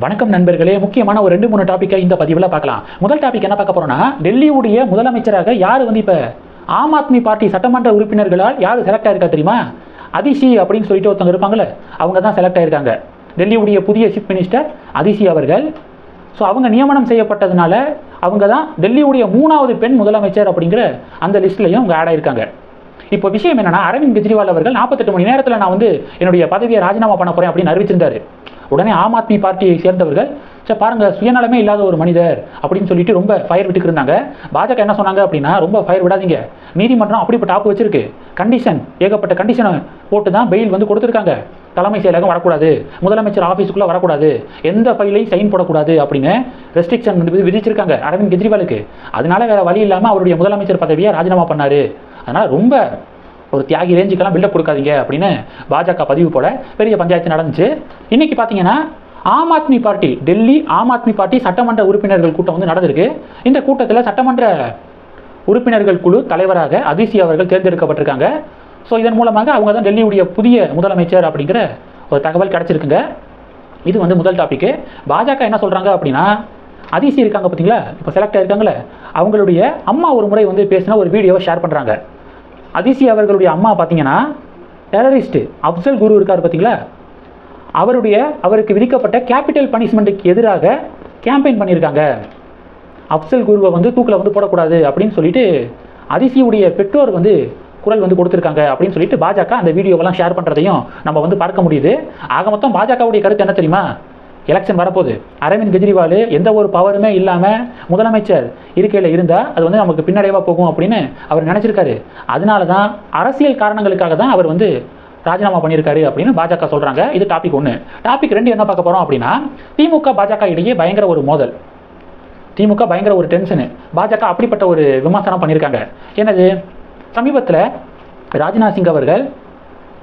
வணக்கம் நண்பர்களே. முக்கியமான ஒரு ரெண்டு மூணு டாப்பிக்கை இந்த பதிவில் பார்க்கலாம். முதல் டாபிக் என்ன பார்க்க போறோம்னா டெல்லியுடைய முதலமைச்சராக யார் வந்து இப்போ ஆம் ஆத்மி பார்ட்டி சட்டமன்ற உறுப்பினர்களால் யார் செலக்ட் ஆயிருக்கா தெரியுமா? அதிசி அப்படின்னு சொல்லிட்டு ஒருத்தவங்க இருப்பாங்கல்ல அவங்க தான் செலக்ட் ஆயிருக்காங்க. டெல்லியுடைய புதிய சீஃப் மினிஸ்டர் அதிசி அவர்கள். ஸோ அவங்க நியமனம் செய்யப்பட்டதுனால அவங்க தான் டெல்லியுடைய மூணாவது பெண் முதலமைச்சர் அப்படிங்கிற அந்த லிஸ்ட்லையும் அவங்க ஆட் ஆயிருக்காங்க. இப்போ விஷயம் என்னன்னா அரவிந்த் கெஜ்ரிவால் அவர்கள் நாற்பத்தெட்டு மணி நேரத்தில் நான் வந்து என்னுடைய பதவியை ராஜினாமா பண்ண போகிறேன் அப்படின்னு அறிவிச்சிருந்தாரு. உடனே ஆம் ஆத்மி பார்ட்டியை சேர்ந்தவர்கள் சரி பாருங்க சுயநலமே இல்லாத ஒரு மனிதர் அப்படின்னு சொல்லிட்டு ரொம்ப ஃபயர் விட்டுக்கு இருந்தாங்க. பாஜக என்ன சொன்னாங்க அப்படின்னா ரொம்ப ஃபயர் விடாதீங்க. நீதிமன்றம் அப்படிப்பட்ட ஆப்பு வச்சிருக்கு. கண்டிஷன் ஏகப்பட்ட கண்டிஷனை போட்டு தான் பெயில் வந்து கொடுத்துருக்காங்க. தலைமை செயலகம் வரக்கூடாது. முதலமைச்சர் ஆஃபீஸுக்குள்ளே வரக்கூடாது. எந்த ஃபைலையும் சைன் போடக்கூடாது அப்படின்னு ரெஸ்ட்ரிக்ஷன் விதிச்சிருக்காங்க. அரவிந்த் கெஜ்ரிவாலுக்கு. அதனால வேற வழி இல்லாமல் அவருடைய முதலமைச்சர் பதவியை ராஜினாமா பண்ணார். அதனால் ரொம்ப ஒரு தியாகி ரேஞ்சுக்கெல்லாம் பில்டப் கொடுக்காதீங்க அப்படின்னு பாஜக பதிவு போல பெரிய பஞ்சாயத்து நடந்துச்சு. இன்னைக்கு பார்த்தீங்கன்னா ஆம் ஆத்மி பார்ட்டி டெல்லி ஆம் ஆத்மி பார்ட்டி சட்டமன்ற உறுப்பினர்கள் கூட்டம் வந்து நடந்திருக்கு. இந்த கூட்டத்தில் சட்டமன்ற உறுப்பினர்கள் குழு தலைவராக அதிசி அவர்கள் தேர்ந்தெடுக்கப்பட்டிருக்காங்க. ஸோ இதன் மூலமாக அவங்க தான் டெல்லியுடைய புதிய முதலமைச்சர் அப்படிங்கிற ஒரு தகவல் கிடைச்சிருக்குங்க. இது வந்து முதல் டாபிக்கு பாஜக என்ன சொல்கிறாங்க அப்படின்னா அதிசி இருக்காங்க பார்த்தீங்களா இப்போ செலக்ட் ஆகிருக்காங்களே அவங்களுடைய அம்மா ஒரு முறை வந்து பேசின ஒரு வீடியோவை ஷேர் பண்ணுறாங்க அதிசி அவர்களுடைய அம்மா பார்த்தீங்கன்னா டெரரிஸ்ட் அப்சல் குரு இருக்கார் பார்த்தீங்களா? அவருடைய அவருக்கு விதிக்கப்பட்ட கேபிட்டல் பனிஷ்மெண்ட்டுக்கு எதிராக கேம்பெயின் பண்ணியிருக்காங்க. அப்சல் குருவை வந்து தூக்கில் வந்து போடக்கூடாது அப்படின்னு சொல்லிட்டு அதிசியுடைய பெற்றோர் வந்து குரல் வந்து கொடுத்துருக்காங்க அப்படின்னு சொல்லிட்டு பாஜக அந்த வீடியோவெல்லாம் ஷேர் பண்ணுறதையும் நம்ம வந்து பார்க்க முடியுது. ஆக மொத்தம் பாஜகவுடைய கருத்து என்ன தெரியுமா? எலெக்ஷன் வரப்போகுது. அரவிந்த் கெஜ்ரிவால் எந்த ஒரு பவருமே இல்லாமல் முதலமைச்சர் இருக்கையில் இருந்தால் அது வந்து நமக்கு பின்னடைவாக போகும் அப்படின்னு அவர் நினச்சிருக்காரு. அதனால தான் அரசியல் காரணங்களுக்காக தான் அவர் வந்து ராஜினாமா பண்ணியிருக்காரு அப்படின்னு பாஜக சொல்கிறாங்க இது டாபிக் ஒன்று டாபிக் ரெண்டு என்ன பார்க்க போகிறோம் அப்படின்னா திமுக பாஜக இடையே பயங்கர ஒரு மோதல். திமுக பயங்கர ஒரு டென்ஷனு பாஜக அப்படிப்பட்ட ஒரு விமர்சனம் பண்ணியிருக்காங்க. என்னது? சமீபத்தில் ராஜ்நாத் சிங் அவர்கள்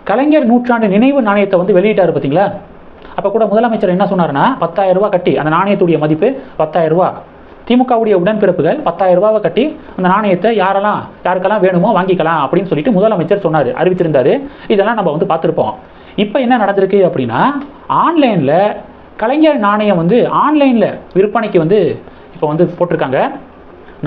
கலைஞர் நூற்றாண்டு நினைவு நாணயத்தை வந்து வெளியிட்டார் பார்த்தீங்களா? அப்போ கூட முதலமைச்சர் என்ன சொன்னார்னா பத்தாயிரம் ரூபா கட்டி அந்த நாணயத்துடைய மதிப்பு பத்தாயிரம் ரூபா திமுகவுடைய உடன்பிறப்புகள் பத்தாயிரம் ரூபாவை கட்டி அந்த நாணயத்தை யாரெல்லாம் யாருக்கெல்லாம் வேணுமோ வாங்கிக்கலாம் அப்படின்னு சொல்லிட்டு முதலமைச்சர் சொன்னார் அறிவிச்சிருந்தார். இதெல்லாம் நம்ம வந்து பார்த்துருப்போம். இப்போ என்ன நடந்திருக்கு அப்படின்னா ஆன்லைனில் கலைஞர் நாணயம் வந்து ஆன்லைனில் விற்பனைக்கு வந்து இப்போ வந்து போட்டிருக்காங்க.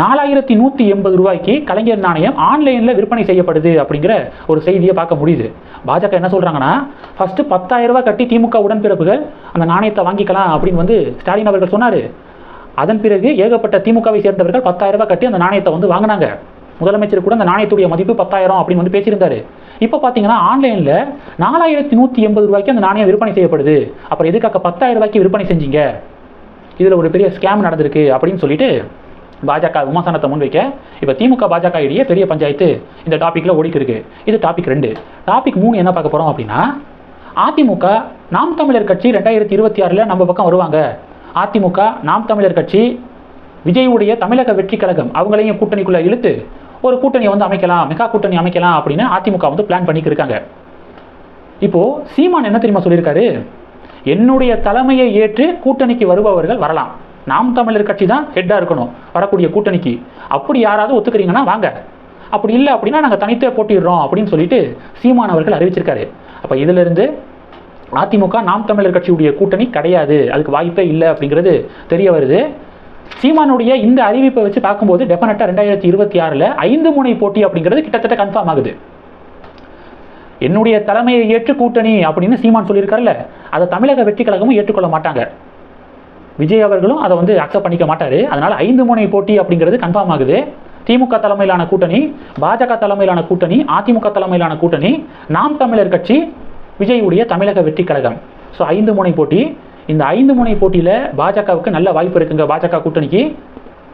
நாலாயிரத்தி நூற்றி எண்பது ரூபாய்க்கு கலைஞர் நாணயம் ஆன்லைனில் விற்பனை செய்யப்படுது அப்படிங்கிற ஒரு செய்தியை பார்க்க முடியுது. பாஜக என்ன சொல்கிறாங்கன்னா ஃபஸ்ட்டு பத்தாயிரம் ரூபாய் கட்டி திமுக உடன்பிறப்புகள் அந்த நாணயத்தை வாங்கிக்கலாம் அப்படின்னு வந்து ஸ்டாலின் அவர்கள் சொன்னார். அதன் பிறகு ஏகப்பட்ட திமுகவை சேர்ந்தவர்கள் பத்தாயிரம் ரூபாய் கட்டி அந்த நாணயத்தை வந்து வாங்கினாங்க. முதலமைச்சர் கூட அந்த நாணயத்துடைய மதிப்பு பத்தாயிரம் அப்படின்னு வந்து பேசியிருந்தாரு. இப்போ பார்த்தீங்கன்னா ஆன்லைனில் நாலாயிரத்தி நூற்றி எண்பது ரூபாய்க்கு அந்த நாணயம் விற்பனை செய்யப்படுது. அப்புறம் எதுக்காக பத்தாயிரம் ரூபாய்க்கு விற்பனை செஞ்சீங்க? இதில் ஒரு பெரிய ஸ்கேம் நடந்திருக்கு அப்படின்னு சொல்லிட்டு பாஜக விமர்சனத்தை முன்வைக்க இப்போ திமுக பாஜக இடையே பெரிய பஞ்சாயத்து இந்த டாப்பிக்கில் ஓடிக்கிருக்கு. இது டாபிக் ரெண்டு. டாபிக் மூணு என்ன பார்க்க போகிறோம் அப்படின்னா அதிமுக நாம் தமிழர் கட்சி ரெண்டாயிரத்தி இருபத்தி ஆறில் நம்ம பக்கம் வருவாங்க. அதிமுக நாம் தமிழர் கட்சி விஜயுடைய தமிழக வெற்றி கழகம் அவங்களையும் கூட்டணிக்குள்ளே இழுத்து ஒரு கூட்டணியை வந்து அமைக்கலாம் மெகா கூட்டணி அமைக்கலாம் அப்படின்னு அதிமுக வந்து பிளான் பண்ணிக்கிட்டு இருக்காங்க. சீமான் என்ன தெரியுமா சொல்லியிருக்காரு? என்னுடைய தலைமையை ஏற்று கூட்டணிக்கு வருபவர்கள் வரலாம். நாம் தமிழர் கட்சி தான் ஹெட்டாக இருக்கணும். வரக்கூடிய கூட்டணிக்கு. அப்படி யாராவது ஒத்துக்கிறீங்கன்னா வாங்க. அப்படி இல்லை அப்படின்னா நாங்கள் தனித்தே போட்டிடுறோம் அப்படின்னு சொல்லிட்டு சீமான் அவர்கள் அறிவிச்சிருக்காரு. அப்போ இதிலிருந்து அதிமுக நாம் தமிழர் கட்சியுடைய கூட்டணி கிடையாது. அதுக்கு வாய்ப்பே இல்லை அப்படிங்கிறது தெரிய வருது. சீமானுடைய இந்த அறிவிப்பை வச்சு பார்க்கும்போது டெஃபினட்டாக ரெண்டாயிரத்தி இருபத்தி ஆறில் ஐந்து முனை போட்டி அப்படிங்கிறது கிட்டத்தட்ட கன்ஃபார்ம் ஆகுது. என்னுடைய தலைமையை ஏற்று கூட்டணி அப்படின்னு சீமான் சொல்லியிருக்காருல்ல அதை தமிழக வெற்றி கழகமும் ஏற்றுக்கொள்ள மாட்டாங்க. விஜய் அவர்களும் அதை வந்து அக்செப்ட் பண்ணிக்க மாட்டார். அதனால் ஐந்து முனை போட்டி அப்படிங்கிறது கன்ஃபார்ம் ஆகுது. திமுக தலைமையிலான கூட்டணி பாஜக தலைமையிலான கூட்டணி அதிமுக தலைமையிலான கூட்டணி நாம் தமிழர் கட்சி விஜயுடைய தமிழக வெற்றி கழகம். ஸோ ஐந்து முனை போட்டி. இந்த ஐந்து முனை போட்டியில் பாஜகவுக்கு நல்ல வாய்ப்பு இருக்குங்க. பாஜக கூட்டணிக்கு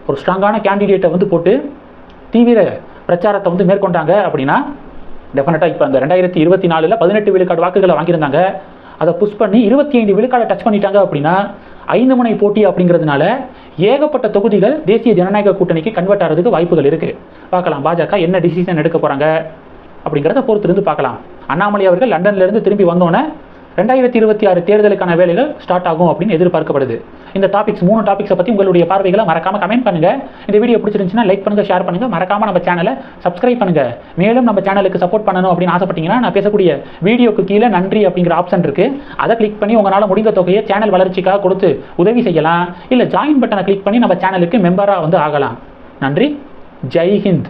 ஒரு ஸ்ட்ராங்கான கேண்டிடேட்டை வந்து போட்டு தீவிர பிரச்சாரத்தை வந்து மேற்கொண்டாங்க அப்படின்னா டெஃபினட்டாக இப்போ அந்த ரெண்டாயிரத்தி இருபத்தி நாலில் பதினெட்டு விழுக்காடு வாக்குகளை வாங்கியிருந்தாங்க. அதை புஷ் பண்ணி இருபத்தி ஐந்து விழுக்காடை டச் பண்ணிட்டாங்க அப்படின்னா ஐந்து முனை போட்டி அப்படிங்கிறதுனால ஏகப்பட்ட தொகுதிகள் தேசிய ஜனநாயக கூட்டணிக்கு கன்வெர்ட் ஆகிறதுக்கு வாய்ப்புகள் இருக்குது பார்க்கலாம் பாஜக என்ன டிசிஷன் எடுக்க போகிறாங்க அப்படிங்கிறத பொறுத்திருந்து பார்க்கலாம். அண்ணாமலை அவர்கள் லண்டன்லேருந்து திரும்பி வந்தோன்னே ரெண்டாயிரத்தி இருபத்தி ஆறு தேர்தலுக்கான வேலைகள் ஸ்டார்ட் ஆகும் அப்படின்னு எதிர்பார்க்கப்படுது. இந்த டாபிக்ஸ் மூணு டாபிக்ஸை பற்றி உங்களுடைய பார்வைகளை மறக்காம கமெண்ட் பண்ணுங்க. இந்த வீடியோ பிடிச்சிருந்துச்சுன்னா லைக் பண்ணுங்க ஷேர் பண்ணுங்க. மறக்காம நம்ம சேனலை சப்ஸ்கிரைப் பண்ணுங்க. மேலும் நம்ம சேனலுக்கு சப்போர்ட் பண்ணணும் அப்படின்னு ஆசைப்பட்டீங்கன்னா நான் பேசக்கூடிய வீடியோக்கு கீழே நன்றி அப்படிங்கிற ஆப்ஷன் இருக்கு. அதை கிளிக் பண்ணி உங்களால் முடிந்த தொகையை சேனல் வளர்ச்சிக்காக கொடுத்து உதவி செய்யலாம். இல்லை ஜாயின் பட்டனை கிளிக் பண்ணி நம்ம சேனலுக்கு மெம்பராக வந்து ஆகலாம். நன்றி. ஜெய் ஹிந்த்.